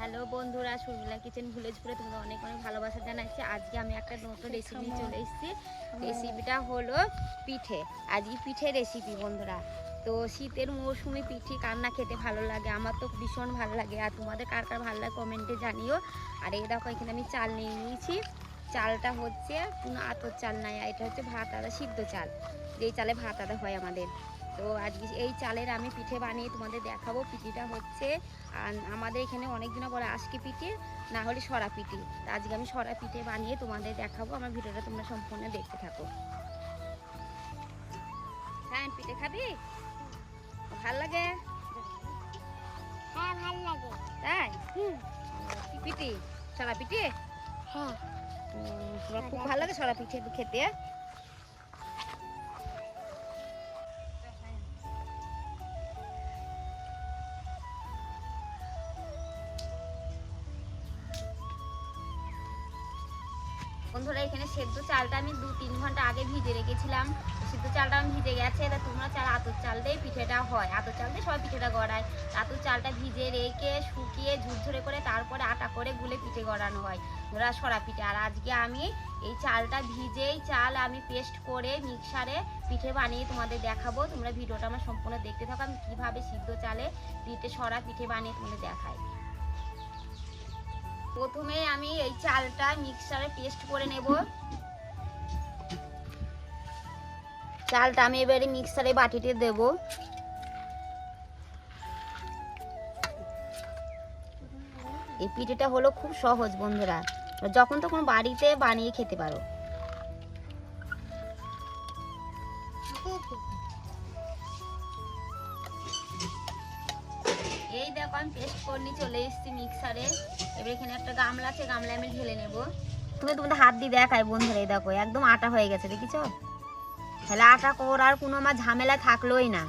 Hello বন্ধুরা সুরমিলা kitchen ভিলেজপুরে তোমাদের অনেক অনেক ভালোবাসা জানাচ্ছি। আজকে আমি একটা নতুন রেসিপি নিয়ে চলে এসেছি। রেসিপিটা হলো পিঠে। আজকে পিঠে রেসিপি বন্ধুরা। তো শীতের মৌসুমি পিঠে কান্না খেতে ভালো লাগে আমার তো ভীষণ ভালো লাগে। আর তোমাদের কার কার ভালো লাগে কমেন্টে জানিও। আর এই দেখো এখানে আমি চাল নিয়ে নিয়েছি। চালটা হচ্ছে কোনো আতর চাল নাই এটা হচ্ছে ভাত আদা সিদ্ধ চাল। যেই চালে ভাত আদা হয় আমাদের। তো আজকে এই চালের আমি পিঠে বানিয়ে তোমাদের দেখাবো। পিঠিটা হচ্ছে আর আমাদের এখানে অনেক দিনও বলে আজকে পিঠে না হলে সরা পিঠে। তো আজকে আমি সরা পিঠে বানিয়ে তোমাদের দেখাবো আমার ভিডিওটা তোমরা সম্পূর্ণ দেখতে থাকো। হ্যাঁ পিঠে খাবি? ভালো লাগে? হ্যাঁ ভালো লাগে। তাই? পিঠে? সরা পিঠে? হ্যাঁ। খুব ভালো লাগে সরা পিঠে খেতে বন্ধুরা এখানে সেদ্ধ চালটা আমি দু তিন ঘণ্টা আগে ভিজে রেখেছিলাম। সেদ্ধ চালটা আমি ভিজে গেছে এবার তোমরা চাল আতর চাল দিয়ে পিঠেটা হয়। আতর চাল দিয়ে সবাই পিঠেটা গড়ায়। আতর চালটা ভিজে রেখে শুকিয়ে ঝুরঝুরে করে তারপরে আটা করে গুলে পিঠে গড়ানো হয়। ধরা সরা পিঠে। আর আজকে আমি এই চালটা ভিজেই চাল আমি পেস্ট করে মিক্সারে পিঠে বানিয়ে তোমাদের দেখাবো। তোমরা ভিডিওটা আমার সম্পূর্ণ দেখতে থাকো। আমি কীভাবে সিদ্ধ চালে পিঠে সরা পিঠে বানিয়ে তোমাদের দেখাই। প্রথমে আমি এই চালটা মিক্সারে পেস্ট করে নেব। চালটা আমি এবারে মিক্সারে বাটিতে দেব। এই পিঠেটা হলো খুব সহজ বন্ধুরা। যখন তখন বাড়িতে বানিয়ে খেতে পারো। এই দেখো, আমি পেস্ট করে নিয়ে চলে এসেছি মিক্সারে এবার এখানে একটা গামলা আছে গামলা আমি ঢেলে নেব। তুমি তোমাদের হাত দিয়ে দেখাই, বন্ধুরা, এই দেখো, একদম আটা হয়ে গেছে, দেখিছ? তাহলে আটা করার কোনো আমার ঝামেলা থাকলোই না।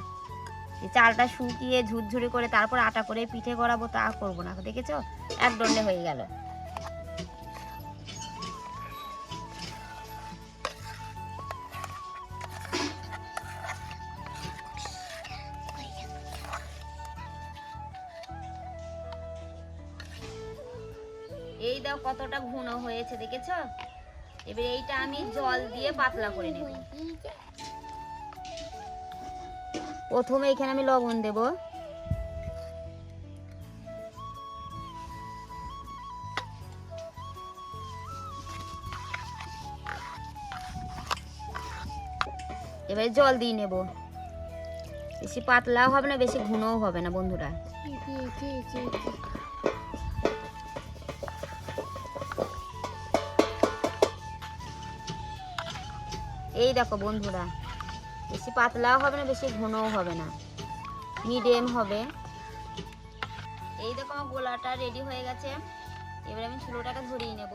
চালটা শুকিয়ে ঝুরঝুরি করে তারপর আটা করে পিঠে করাবো, তা করব না, দেখেছ? এক দণ্ডে হয়ে গেল। এই দাও কতটা ঘন হয়েছে, দেখেছ? এবার এইটা আমি জল দিয়ে পাতলা করে নেব। প্রথমে এখানে আমি লবণ দেব। এবারে জল দিয়ে নেব। বেশি পাতলাও হবে না, বেশি ঘনও হবে না, বন্ধুরা। এই দেখো বন্ধুরা, বেশি পাতলাও হবে না, বেশি ঘনও হবে না। মিডিয়াম হবে। এই দেখো আমার গোলাটা রেডি হয়ে গেছে। এবার আমি চুলোটাকে ধরিয়ে নেব।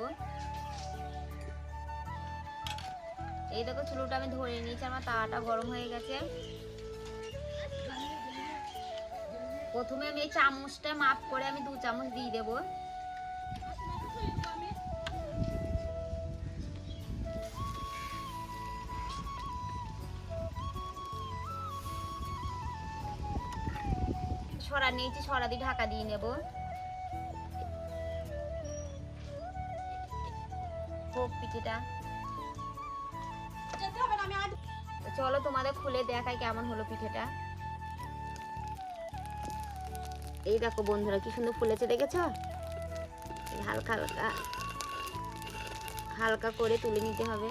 এই দেখো চুলোটা আমি ধরে নিয়েছি, আমার তাওয়াটা গরম হয়ে গেছে। প্রথমে আমি এই চামচটা মাপ করে আমি দু চামচ দিয়ে দেবো। সরা নিয়েছি সরা দিয়ে ঢাকা দিয়ে নেব। হোক পিঠেটা চলো তোমাদের খুলে দেখাই কেমন হলো পিঠেটা। এই দেখো বন্ধুরা কি সুন্দর ফুলেছে দেখেছ? এই হালকা হালকা। হালকা করে তুলে নিতে হবে।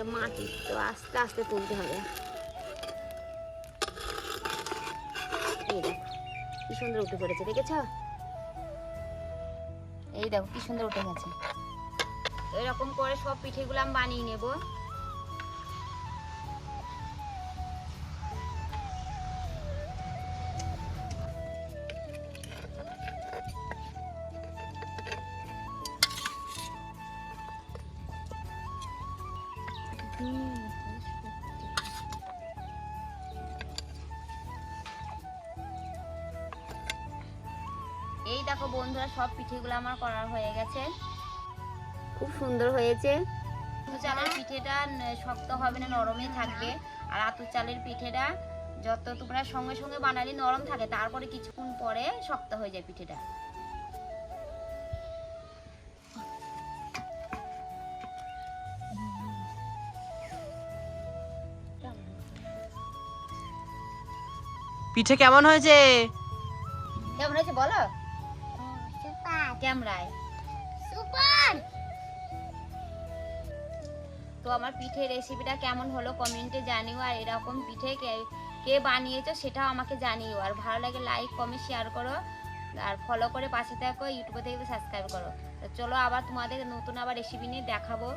এটা মাটি তো আস্তে আস্তে তুলতে হবে। কি সুন্দর উঠে পড়েছে, দেখেছ? এই দেখো, কি সুন্দর উঠে গেছে। এরকম করে সব পিঠেগুলো আমি বানিয়ে নেব। এই দেখো বন্ধুরা সব পিঠেগুলো আমার করার হয়ে গেছে। খুব সুন্দর হয়েছে। চালের পিঠেটা শক্ত হবে না নরমই থাকবে। আর আতু চালের পিঠেটা যত তোমরা সঙ্গে সঙ্গে বানালে নরম থাকে তারপরে কিছুক্ষণ পরে শক্ত হয়ে যায় পিঠেটা। পিঠে কেমন হয়েছে? কেমন হয়েছে বলো? ক্যামেরায় সুপার। তো আমার পিঠে রেসিপিটা কেমন হলো কমেন্টে জানিও আর এরকম পিঠে কে কে বানিয়েছো সেটাও আমাকে জানিও। আর ভালো লাগে লাইক কমেন্ট শেয়ার করো। আর ফলো করে পাশে থাকো ইউটিউবে থেকে সাবস্ক্রাইব করো। তো চলো আবার তোমাদের নতুন আবার রেসিপি নিয়ে দেখাবো।